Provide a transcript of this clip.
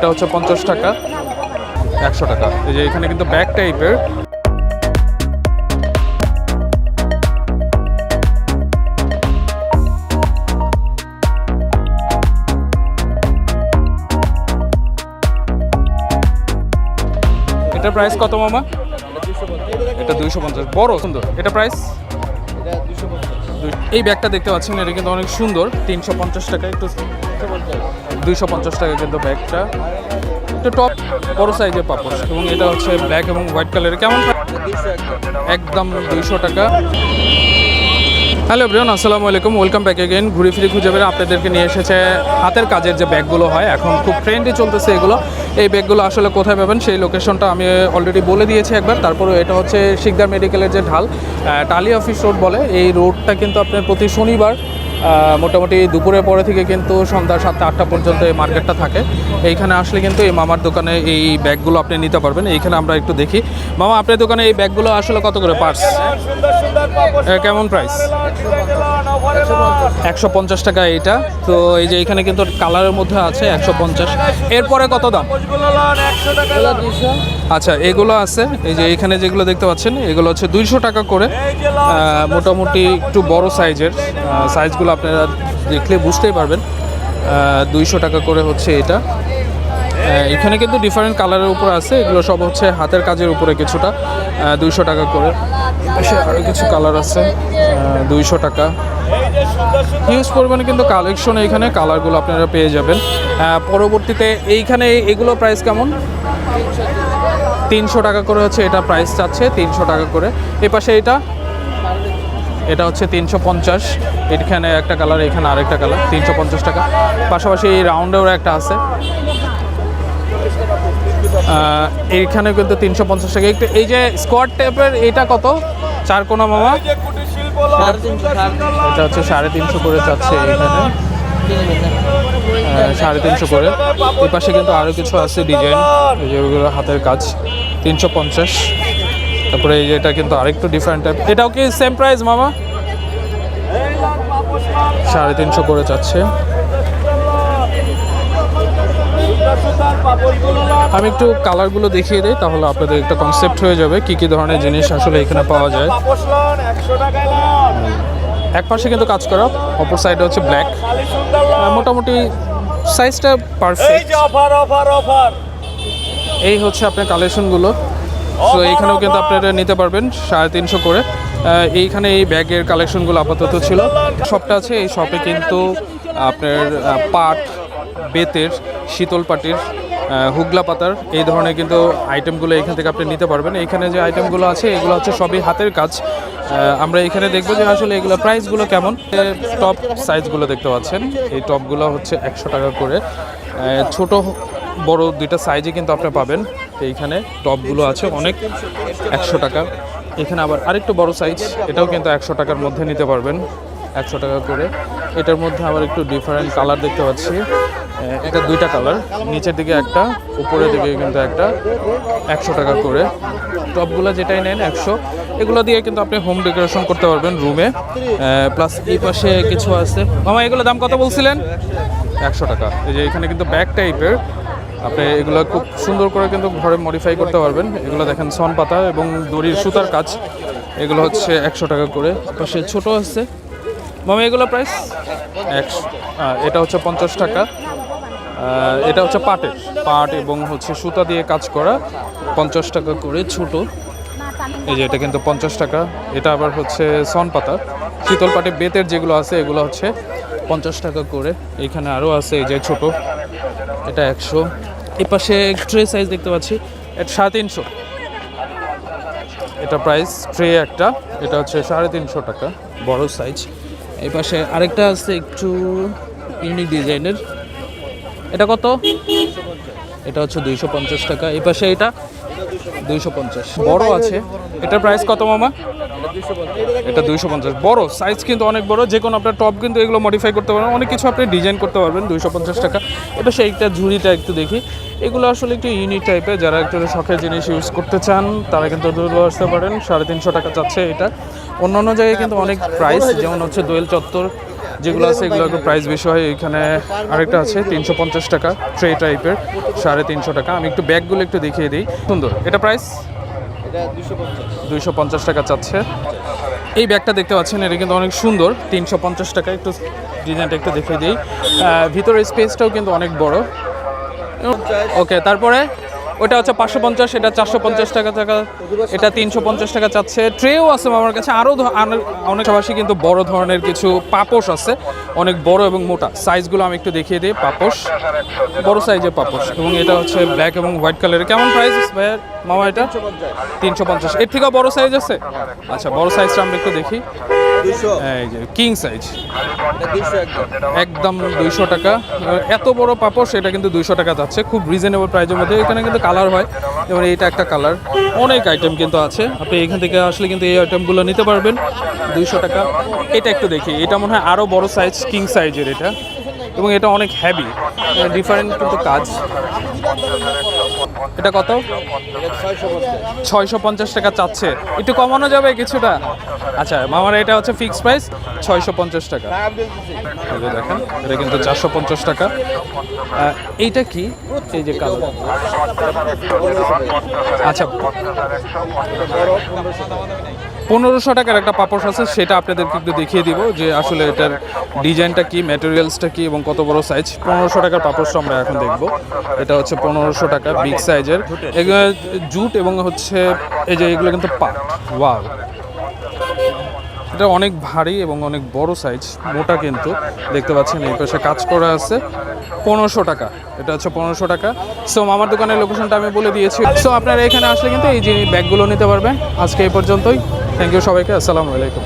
এটা হচ্ছে পঞ্চাশ টাকা। একশো টাকা। এই যে এখানে কিন্তু ব্যাগ টাইপের। এটার প্রাইস কত মামা? এটা দুইশো পঞ্চাশ। বড়, সুন্দর। এটা প্রাইস এই ব্যাগটা দেখতে পাচ্ছেন, এটা কিন্তু অনেক সুন্দর। তিনশো পঞ্চাশ টাকা, একটু দুইশো পঞ্চাশ টাকা কিন্তু ব্যাগটা। একটু টপ বড় সাইজের পাপড়। এবং এটা হচ্ছে ব্ল্যাক এবং হোয়াইট কালারের কেমন একদম দুইশো টাকা। হ্যালো ব্রিয়ন আসসালামু আলাইকুম। ওয়েলকাম ব্যাক এগেন ঘুরে ফিরে খুঁজে বেড়ে আপনাদেরকে নিয়ে এসেছে হাতের কাজের যে ব্যাগগুলো হয়। এখন খুব ট্রেন্ডে চলতেছে এগুলো। এই ব্যাগগুলো আসলে কোথায় পাবেন সেই লোকেশনটা আমি অলরেডি বলে দিয়েছি একবার। তারপরে এটা হচ্ছে শিকদার মেডিকেলের যে ঢাল টালি অফিস রোড বলে। এই রোডটা কিন্তু আপনার প্রতি শনিবার মোটামুটি দুপুরের পরে থেকে কিন্তু সন্ধ্যা সাতটা, আটটা পর্যন্ত এই মার্কেটটা থাকে। এইখানে আসলে কিন্তু এই মামার দোকানে এই ব্যাগগুলো আপনি নিতে পারবেন। এইখানে আমরা একটু দেখি। মামা, আপনার দোকানে এই ব্যাগগুলো আসলে কত করে পার্স কেমন প্রাইস একশো পঞ্চাশ টাকা এইটা। তো এই যে এখানে কিন্তু কালারের মধ্যে আছে একশো পঞ্চাশ। এরপরে কত দাম? আচ্ছা এগুলো আছে। এই যে এখানে যেগুলো দেখতে পাচ্ছেন, এগুলো হচ্ছে দুইশো টাকা করে। মোটামুটি একটু বড় সাইজের সাইজগুলো আপনারা দেখলে বুঝতেই পারবেন। দুইশো টাকা করে হচ্ছে এটা। এখানে কিন্তু ডিফারেন্ট কালারের উপর আছে। এগুলো সব হচ্ছে হাতের কাজের উপরে কিছুটা। দুইশো টাকা করে। আরও কিছু কালার আছে। দুইশো টাকা। হিউজ পরিমাণে কিন্তু কালেকশন এখানে কালারগুলো আপনারা পেয়ে যাবেন। পরবর্তীতে এইখানে এগুলো প্রাইস কেমন? তিনশো টাকা করে হচ্ছে এটা প্রাইস চাচ্ছে, তিনশো টাকা করে। এ পাশে এটা এটা হচ্ছে তিনশো পঞ্চাশ। এখানে একটা কালার, এখানে আরেকটা কালার, তিনশো পঞ্চাশ টাকা। পাশাপাশি এই রাউন্ডেও একটা আছে। এইখানে কিন্তু তিনশো পঞ্চাশ টাকা। একটু এই যে স্কোয়াড টাইপের এটা কত? চার কোনা মামা? এটা হচ্ছে সাড়ে তিনশো করে চাচ্ছে এখানে। সাড়ে তিনশো করে। এই পাশে কিন্তু আরও কিছু আছে ডিজাইন। এই যে হাতের কাজ। তিনশো পঞ্চাশ। তারপরে এই এটা কিন্তু আরেকটু ডিফারেন্ট টাইপ এটাও কি সেম প্রাইস মামা? সাড়ে তিনশো করে চাচ্ছে আমি একটু কালারগুলো দেখিয়ে দিই তাহলে আপনাদের একটা কনসেপ্ট হয়ে যাবে কি কি ধরনের জিনিস আসলে এখানে পাওয়া যায়। এক পাশে কিন্তু কাজ করা অপর সাইডে হচ্ছে ব্ল্যাক মোটামুটি সাইজটা পারফেক্ট এই হচ্ছে আপনার কালেকশনগুলো তো এইখানেও কিন্তু আপনারা নিতে পারবেন সাড়ে তিনশো করে। এইখানে এই ব্যাগের কালেকশনগুলো আপাতত ছিল। শপটা আছে এই শপে কিন্তু আপনার পাট বেতের শীতল পাটির হুগলা পাতার এই ধরনের কিন্তু আইটেমগুলো এখান থেকে আপনি নিতে পারবেন। এখানে যে আইটেমগুলো আছে এগুলো হচ্ছে সবই হাতের কাজ। আমরা এখানে দেখব যে আসলে এগুলো প্রাইসগুলো কেমন। টপ সাইজগুলো দেখতে পাচ্ছেন। এই টপগুলো হচ্ছে একশো টাকা করে। ছোট বড় দুইটা সাইজে কিন্তু আপনি পাবেন। এইখানে টপগুলো আছে অনেক, একশো টাকা। এখানে আবার আরেকটু বড় সাইজ এটাও কিন্তু একশো টাকার মধ্যে নিতে পারবেন, একশো টাকা করে। এটার মধ্যে আবার একটু ডিফারেন্ট কালার দেখতে পাচ্ছি। এটা দুইটা কালার নিচের দিকে একটা, উপরের দিকে কিন্তু একটা, একশো টাকা করে। টপগুলো যেটাই নেন একশো। এগুলো দিয়ে কিন্তু আপনি হোম ডেকোরেশন করতে পারবেন রুমে প্লাস এই পাশে কিছু আছে। মামা এগুলো দাম কত বলছিলেন? একশো টাকা। এই যে এখানে কিন্তু ব্যাগ টাইপের আপনি এগুলো খুব সুন্দর করে কিন্তু ঘরে মডিফাই করতে পারবেন। এগুলো দেখেন সন পাতা এবং দড়ির সুতার কাজ। এগুলো হচ্ছে একশো টাকা করে। পাশে ছোট আছে। মামা, এগুলো প্রাইস একশো। এটা হচ্ছে পঞ্চাশ টাকা। এটা হচ্ছে পাটের। পাট এবং হচ্ছে সুতা দিয়ে কাজ করা। পঞ্চাশ টাকা করে ছোট। এই যে এটা কিন্তু পঞ্চাশ টাকা। এটা আবার হচ্ছে সন পাতা। শীতল পাটে বেতের যেগুলো আছে, এগুলো হচ্ছে পঞ্চাশ টাকা করে। এখানে আরও আছে, এই যে ছোট। এটা একশো। এই পাশে ট্রে সাইজ দেখতে পাচ্ছি। এটা সাড়ে তিনশো। এটা প্রাইস ট্রে একটা। এটা হচ্ছে সাড়ে তিনশো টাকা, বড় সাইজ এই পাশে আরেকটা আছে একটু ইউনিক ডিজাইনের এটা কত? এটা হচ্ছে দুইশো পঞ্চাশ টাকা। এই পাশে এটা দুইশো পঞ্চাশ। বড় আছে। এটার প্রাইস কত মামা? এটা দুইশো পঞ্চাশ। বড় সাইজ কিন্তু অনেক বড়। যে কোনো আপনার টপ কিন্তু এগুলো মডিফাই করতে পারবেন। অনেক কিছু আপনি ডিজাইন করতে পারবেন, দুইশো পঞ্চাশ টাকা। এটা সেইটা ঝুড়িটা একটু দেখি। এগুলো আসলে একটু ইউনিক টাইপের যারা একটু শখের জিনিস ইউজ করতে চান, তারা কিন্তু দূর আসতে পারেন। সাড়ে তিনশো টাকা চাচ্ছে এটা। অন্য অন্য জায়গায় কিন্তু অনেক প্রাইস যেমন হচ্ছে দোয়েল চত্বর, যেগুলো আছে, এগুলো একটু প্রাইস বেশি হয়। এখানে আরেকটা আছে, তিনশো পঞ্চাশ টাকা ট্রে টাইপের সাড়ে তিনশো টাকা। আমি একটু ব্যাগগুলো একটু দেখিয়ে দিই। সুন্দর। এটা প্রাইস দুইশো পঞ্চাশ টাকা চাচ্ছে এই ব্যাগটা দেখতে পাচ্ছেন, এটা কিন্তু অনেক সুন্দর। তিনশো পঞ্চাশ টাকা একটু ডিজাইনটা একটু দেখিয়ে দিই। ভিতরের স্পেসটাও কিন্তু অনেক বড়। ওকে তারপরে? ওটা হচ্ছে পাঁচশো পঞ্চাশ এটা চারশো পঞ্চাশ টাকা টাকা এটা তিনশো পঞ্চাশ টাকা চাচ্ছে। ট্রেও আছে আমার কাছে আরও অনেক সবাসী কিন্তু বড় ধরনের কিছু পাপোশ আছে অনেক বড় এবং মোটা। সাইজগুলো আমি একটু দেখিয়ে দিই পাপোশ। বড় সাইজের পাপোশ এবং এটা হচ্ছে ব্ল্যাক এবং হোয়াইট কালারের কেমন প্রাইস ভাইয়া মামা এটা? তিনশো পঞ্চাশ। এর থেকেও বড় সাইজ আছে? আচ্ছা বড় সাইজটা আমরা একটু দেখি। কিং সাইজ একদম। দুইশো টাকা। এত বড় পাপড় এটা কিন্তু দুইশো টাকা যাচ্ছে। খুব রিজনেবল প্রাইজের মধ্যে। এখানে কিন্তু কালার হয়। যেমন এটা একটা কালার। অনেক আইটেম কিন্তু আছে। আপনি এখান থেকে আসলে কিন্তু এই আইটেমগুলো নিতে পারবেন। দুইশো টাকা। এটা একটু দেখি। এটা মনে হয় আরও বড় সাইজ কিং সাইজের এটা। এবং এটা অনেক হ্যাভি ডিফারেন্ট কিন্তু কাজ। এটা কত? ছয়শো পঞ্চাশ টাকা চাচ্ছে। একটু কমানো যাবে কিছুটা? আচ্ছা মামার এটা হচ্ছে ফিক্সড প্রাইস ছয়শো পঞ্চাশ টাকা। দেখেন, এটা কিন্তু চারশো পঞ্চাশ টাকা। এইটা কি? এই যে কালো। আচ্ছা পনেরোশো টাকার একটা পাপড় আছে, সেটা আপনাদেরকে একটু দেখিয়ে দিব যে আসলে এটার ডিজাইনটা কি ম্যাটেরিয়ালসটা কি এবং কত বড় সাইজ পনেরোশো টাকার পাপড়টা আমরা এখন দেখব। এটা হচ্ছে পনেরোশো টাকা বিগ সাইজের জুট এবং হচ্ছে এই যে এগুলো কিন্তু পা ওয়াও এটা অনেক ভারী এবং অনেক বড় সাইজ মোটা কিন্তু। দেখতে পাচ্ছেন, এই পাশে কাজ করা আছে। পনেরোশো টাকা, এটা হচ্ছে পনেরোশো টাকা। সো আমার দোকানের লোকেশনটা আমি বলে দিয়েছি। সো আপনারা এখানে আসলে কিন্তু এই যে ব্যাগগুলো নিতে পারবেন। আজকে এই পর্যন্তই। থ্যাংক ইউ সবাইকে আসসালামু আলাইকুম।